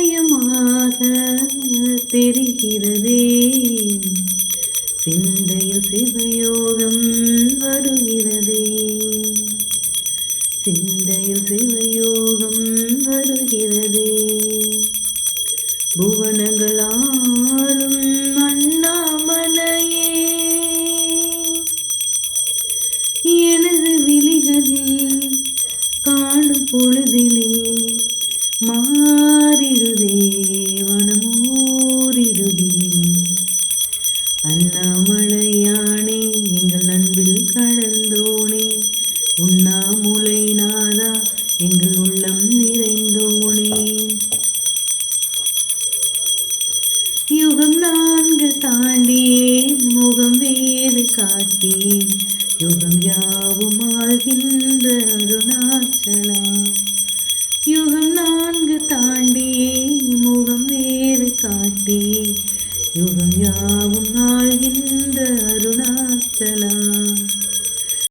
தெளிவாக தெரிகிறதே. சிந்தையில் சிவயோகம் வருகிறதே. சிந்தையில் சிவயோகம் வருகிறதே. புவனங்களாலும் அண்ணாமலையே. எனது விழிகளில் காணும் பொழுதிலே மா வனமோரிடுதே அண்ணாமலையானே எங்கள் அன்பில் கடந்தோனே. உண்ணாமுலை நாதா எங்கள் உள்ளம் நிறைந்தோனே. யுகம் நான்கு தாண்டியே முகம் வேறு காட்டி யுகம் யாவும் ஆள்கின்ற அருணாச்சலா. முகம் வேறு காட்டி யுகம் யாவும் ஆள்கின்ற அருணாச்சலா.